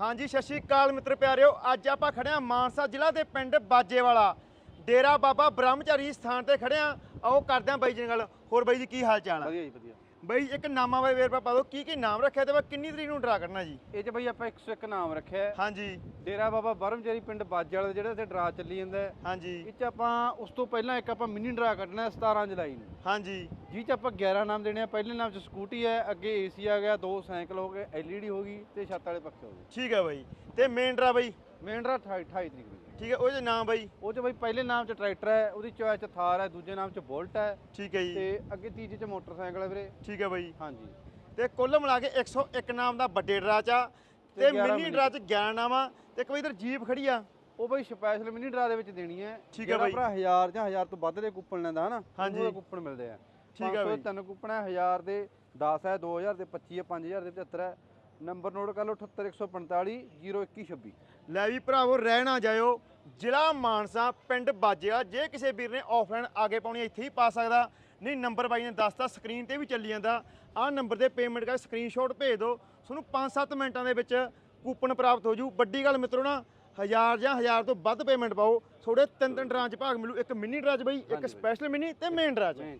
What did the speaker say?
ਹਾਂਜੀ, ਸਤਿ ਸ਼੍ਰੀ ਅਕਾਲ ਮਿੱਤਰ ਪਿਆਰਿਓ। ਅੱਜ ਆਪਾਂ ਖੜੇ ਆ ਮਾਨਸਾ ਜ਼ਿਲ੍ਹਾ ਦੇ ਪਿੰਡ ਬਾਜੇਵਾਲਾ। ਡੇਰਾ ਬਾਬਾ ਬ੍ਰਹਮਚਾਰੀ ਸਥਾਨ ਤੇ ਖੜੇ ਆ ਆਓ ਕਰਦੇ ਆ ਬਾਈ ਜੀ ਨਾਲ। ਗੱਲ ਹੋਰ ਬਾਈ ਜੀ, ਕੀ ਹਾਲ ਚਾਲ ਆ? ਵਧੀਆ ਜੀ, ਵਧੀਆ। ਬਾਈ ਇੱਕ ਨਾਮਾ ਬਾਈ ਵੇਰ ਪਾ ਦਿਓ ਕੀ ਕੀ ਨਾਮ ਰੱਖਿਆ ਤੇ ਵਾ ਕਿੰਨੀ ਤਰੀਕ ਨੂੰ ਡਰਾ ਕਰਨਾ ਜੀ? ਇਹ ਚ ਬਈ ਆਪਾਂ 101 ਨਾਮ ਰੱਖਿਆ। ਹਾਂਜੀ। ਡੇਰਾ ਬਾਬਾ ਬਰਮਚਾਰੀ ਪਿੰਡ ਬਾਜੇ ਵਾਲਾ ਜਿਹੜਾ ਇੱਥੇ ਡਰਾ ਚੱਲੀ ਜਾਂਦਾ। ਹਾਂਜੀ। ਇਹ ਚ ਆਪਾਂ ਉਸ ਤੋਂ ਪਹਿਲਾਂ ਇੱਕ ਆਪਾਂ ਮਿੰਨੀ ਡਰਾ ਕੱਢਣਾ ਹੈ 17 ਜੁਲਾਈ ਨੂੰ। ਹਾਂਜੀ। ਜੀ ਚ ਆਪਾਂ 11 ਨਾਮ ਦੇਣੇ ਆ। ਪਹਿਲੇ ਨਾਮ ਚ ਸਕੂਟੀ ਹੈ ਅੱਗੇ ਏਸੀ ਆ ਗਿਆ ਦੋ ਸਾਈਕਲ ਹੋ ਗਏ ਐਲਈਡੀ ਹੋ ਗਈ ਤੇ ਛੱਤ ਵਾਲੇ ਪੱਖੇ ਹੋ ਗਏ। ਠੀਕ ਹੈ ਬਾਈ। ਤੇ ਮੇਨ ਡਰਾ ਬਾਈ? ਮੇਨ ਡਰਾ 28 28 ਤਰੀਕ ਨੂੰ। ਠੀਕ ਹੈ ਉਹਦੇ ਨਾਮ ਬਾਈ? ਉਹ ਚ ਬਈ ਪਹਿਲੇ ਨਾਮ ਚ ਟਰੈਕਟਰ ਹੈ ਉਹਦੀ ਚੋਇਸ ਚ ਥਾਰ ਹੈ ਦੂਜੇ ਨਾਮ ਚ ਬੁਲਟ ਹੈ। ਠੀਕ ਹੈ ਜੀ। ਤੇ ਅੱਗੇ ਤੀਜੇ ਚ ਮੋਟਰਸਾਈਕਲ ਹੈ ਵੀਰੇ। ਠੀਕ ਹੈ ਬਾਈ। ਹਾਂਜੀ। ਤੇ ਕੁੱਲ ਮਿਲਾ ਕੇ 101 ਨਾਮ ਦਾ ਵੱਡੇ ਡਰਾ ਚ ਆ। ਤੇ ਤੇ 11 ਮਿੰਨੀ ਚ। 11 ਨਾਮਾਂ ਤੇ ਇੱਕ ਬਾਈ ਇਧਰ ਜੀਪ ਖੜੀ ਆ। ਉਹ ਬਈ ਸਪੈਸ਼ਲ ਮਿੰਨੀ ਡਰਾ ਦੇ ਵਿੱਚ ਦੇਣੀ ਹੈ। ਠੀਕ ਹੈ ਬਾਈ। ਭਰਾ 1000 ਜਾਂ 1000 ਤੋਂ ਵੱਧ ਦੇ ਕੂਪਨ ਲੈਂਦਾ ਹਨਾ? ਹਾਂਜੀ। ਉਹਨੂੰ ਕੂਪਨ ਮਿਲਦੇ ਆ। ਠੀਕ ਹੈ 500 ਬਾਈ। ਤਿੰਨ ਕੂਪਨ ਹੈ 1000 ਦੇ 10 ਹੈ 2000 ਦੇ 25 ਹੈ 5000 ਦੇ 75 ਹੈ। ਨੰਬਰ ਨੋਟ ਕਰ ਲਓ 78145 0126 ਲੈ ਵੀ ਭਰਾਵੋ ਰਹਿ ਨਾ ਜਾਇਓ। ਜ਼ਿਲ੍ਹਾ ਮਾਨਸਾ ਪਿੰਡ ਬਾਜੇਆ ਜੇ ਕਿਸੇ ਵੀਰ ਨੇ ਆਫਲਾਈਨ ਆਗੇ ਪਾਉਣੀ ਇੱਥੇ ਹੀ ਪਾ ਸਕਦਾ। ਨਹੀਂ ਨੰਬਰ ਬਾਈ ਨੇ ਦੱਸਤਾ ਸਕਰੀਨ ਤੇ ਵੀ ਚੱਲੀ ਜਾਂਦਾ। ਆਹ ਨੰਬਰ ਤੇ ਪੇਮੈਂਟ ਕਰ ਸਕਰੀਨਸ਼ਾਟ ਭੇਜ ਦਿਓ। ਤੁਹਾਨੂੰ 5-7 ਮਿੰਟਾਂ ਦੇ ਵਿੱਚ ਕੂਪਨ ਪ੍ਰਾਪਤ ਹੋ ਜੂ। ਵੱਡੀ ਗੱਲ ਮਿੱਤਰੋ ਨਾ ਹਜ਼ਾਰ ਜਾਂ ਹਜ਼ਾਰ ਤੋਂ ਵੱਧ ਪੇਮੈਂਟ ਪਾਓ। ਤੁਹਾਡੇ ਤਿੰਨ ਤਿੰਨ ਡਰਾਂ ਚ ਭਾਗ ਮਿਲੂ। ਇੱਕ ਮਿੰਨੀ ਡਰਾ ਚ ਬਈ ਇੱਕ। ਸਪੈਸ਼ਲ ਮਿੰਨੀ ਤੇ ਮੇਨ ਡਰਾ ਚ